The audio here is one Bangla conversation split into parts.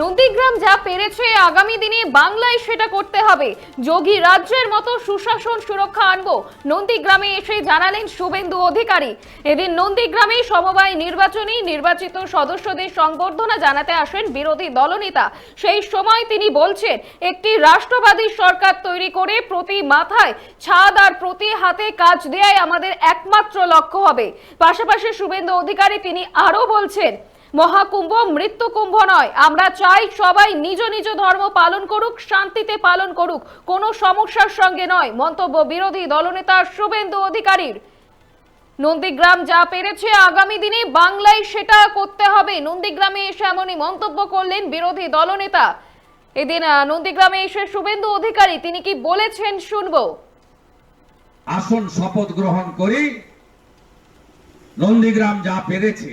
নন্দীগ্রাম যা পেরেছে, আগামী দিনে বাংলায় সেটা করতে হবে। যোগী রাজ্যের মতো সুশাসন সুরক্ষা আনব। নন্দীগ্রামে এসে জানালেন শুভেন্দু অধিকারী। এদিন নন্দীগ্রামে সমবায় নির্বাচনী নির্বাচিত সদস্যদের সংবর্ধনা জানাতে আসেন বিরোধী দলনেতা। সেই সময় তিনি বলছেন, একটি রাষ্ট্রবাদী সরকার তৈরি করে প্রতি মাথায় ছাদ আর প্রতি হাতে কাজ দেয়াই আমাদের একমাত্র লক্ষ্য হবে। পাশাপাশি শুভেন্দু অধিকারী তিনি আরও বলছেন মহাকুম্ভ, মৃত্যু কুম্ভ নয়। আমরা চাই সবাই নিজ নিজ ধর্ম পালন করুক, শান্তিতে পালন করুক। কোনো সমস্যার সঙ্গে নয়। মন্তব্য বিরোধী দলনেতা শুভেন্দু অধিকারীর। নন্দীগ্রাম যা পেরেছে আগামী দিনে, বাংলায় সেটা করতে হবে। নন্দীগ্রামে এসে এমনই মন্তব্য করলেন বিরোধী দলনেতা। এদিন নন্দীগ্রামে এসে শুভেন্দু অধিকারী, তিনি কি বলেছেন শুনব। আসন শপথ গ্রহণ করি। নন্দীগ্রাম যা পেরেছে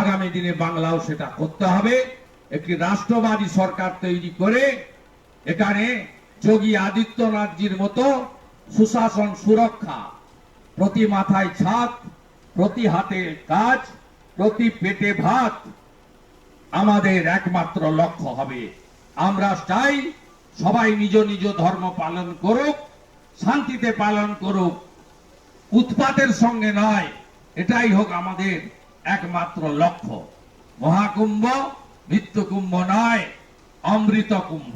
আগামী দিনে বাংলাও সেটা করতে হবে। একটি রাষ্ট্রবাদী সরকার তৈরি করে এখানে যোগী আদিত্যনাথজির মতো সুশাসন সুরক্ষা, প্রতি মাথায় ছাদ, প্রতি হাতে কাজ, প্রতি পেটে ভাত আমাদের একমাত্র লক্ষ্য হবে। আমরা চাই সবাই নিজ নিজ ধর্ম পালন করুক, শান্তিতে পালন করুক। উৎপাতের সঙ্গে নয়, এটাই হোক আমাদের একমাত্র লক্ষ্য। মহাকুম্ভ মৃত্যুকুম্ভ নয় অমৃত কুম্ভ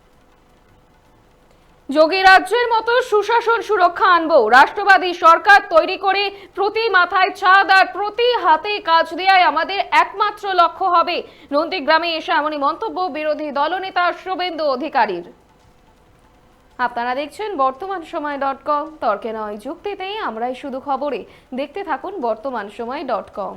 যোগী রাজ্যের মতো সুশাসন সুরক্ষা আনব। রাষ্ট্রবাদী সরকার তৈরি করে প্রতি মাথায় ছাদ আর প্রতি হাতে কাজ দেয়াই আমাদের একমাত্র লক্ষ্য হবে। নন্দীগ্রামে এসে এমনই মন্তব্য বিরোধী দলনেতা শুভেন্দু অধিকারীর। আপনারা দেখছেন বর্তমান সময় ডট কম। তর্কে নয়, যুক্তিতেই আমরাই শুধু খবরে। দেখতে থাকুন বর্তমান সময় ডট কম।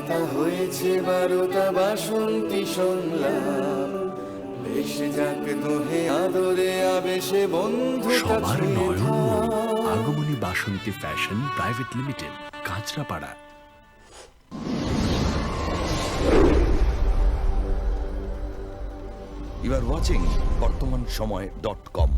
হয়েছে বারোটা বাসন্তী সংলাপ ভেসে যাক দোহে আদরে আবেশে বন্ধু সবার নয়ন আগমনী Basanti fashion private limited Kanchrapara. You are watching বর্তমান সময় ডট কম